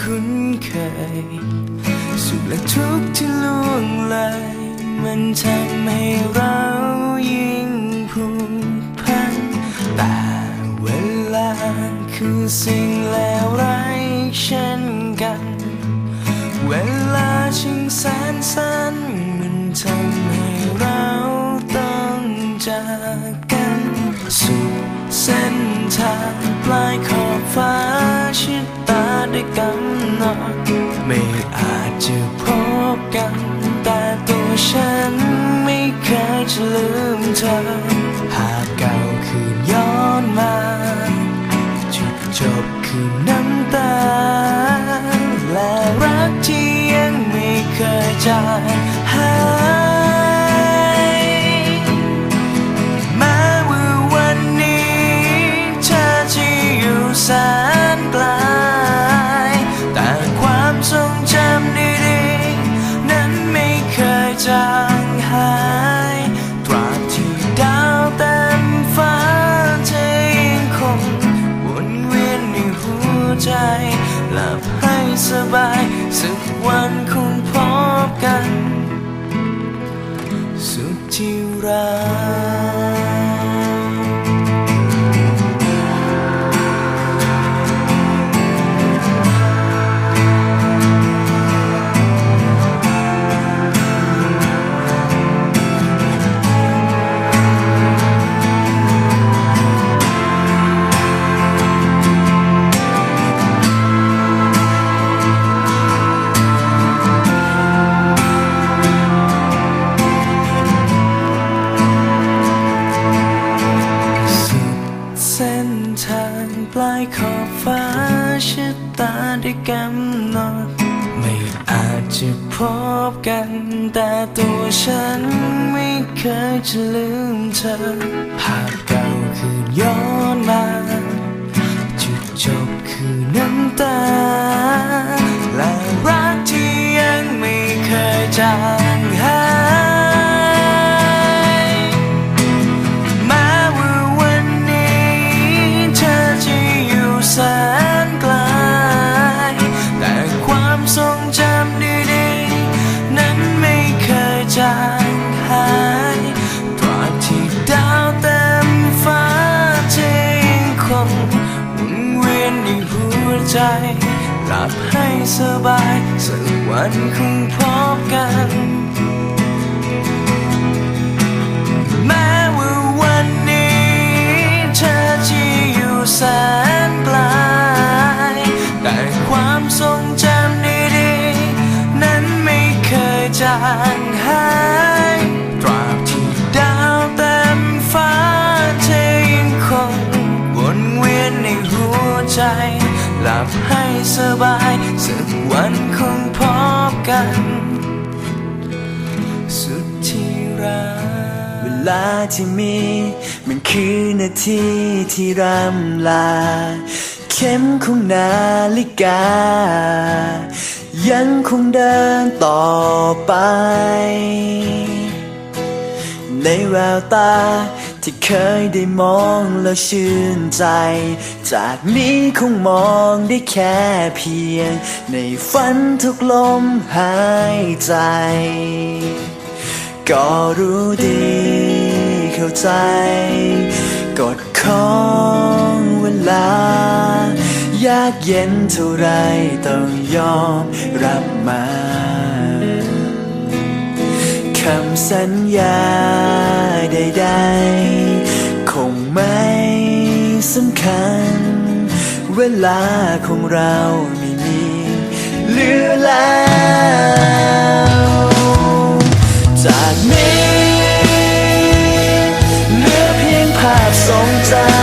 คุ้นเคย สุขและทุกข์ที่ล่วงเลยมันทำให้เรายิ่งผูกพันแต่เวลาคือสิ่งแล้วไรเช่นกัน เวลาชิงแสนสั้นมันทำให้เราต้องจากกันสู่เส้น ฉันไม่เคยจะลืมเธอ หากเก่าคืนย้อนมา จุดจบคือน้ำตา และรักที่ยังไม่เคยจางหายแม้ว่าวันนี้เธอจะอยู่แสนไส้นทางปลายขอบฟ้าชะตาได้กำหนดไม่อาจจะพบกัน แต่ตัวฉันไม่เคยจะลืมเธอ ภาพเก่าคือย้อนมา จางหายตราบที่ดาวเต็มฟ้าจริงคงวนเวียนในหัวใจหลับให้สบายสักวันคงพบกันางหายตราบที่ดาวเต็มฟ้าเธอยังคงวนเวียนในหัวใจ หลับให้สบายสักวันคงพบกัน สุดที่รักเวลาที่มี มันคือนาทีที่รำลา เข็มของนาฬิกา ยังคงเดินต่อไป ในแววตาที่เคยได้มองแล้วชื่นใจ จากนี้คงมองได้แค่เพียง ในฝันทุกลมหายใจ ก็รู้ดีเข้าใจ กฎของเวลา ยากเย็นเท่าไรต้องยอมรับมาคำสัญญาใดๆ คงไม่สำคัญ เวลาของเราไม่มีเหลือแล้วจากนี้เหลือเพียงภาพทรงจำ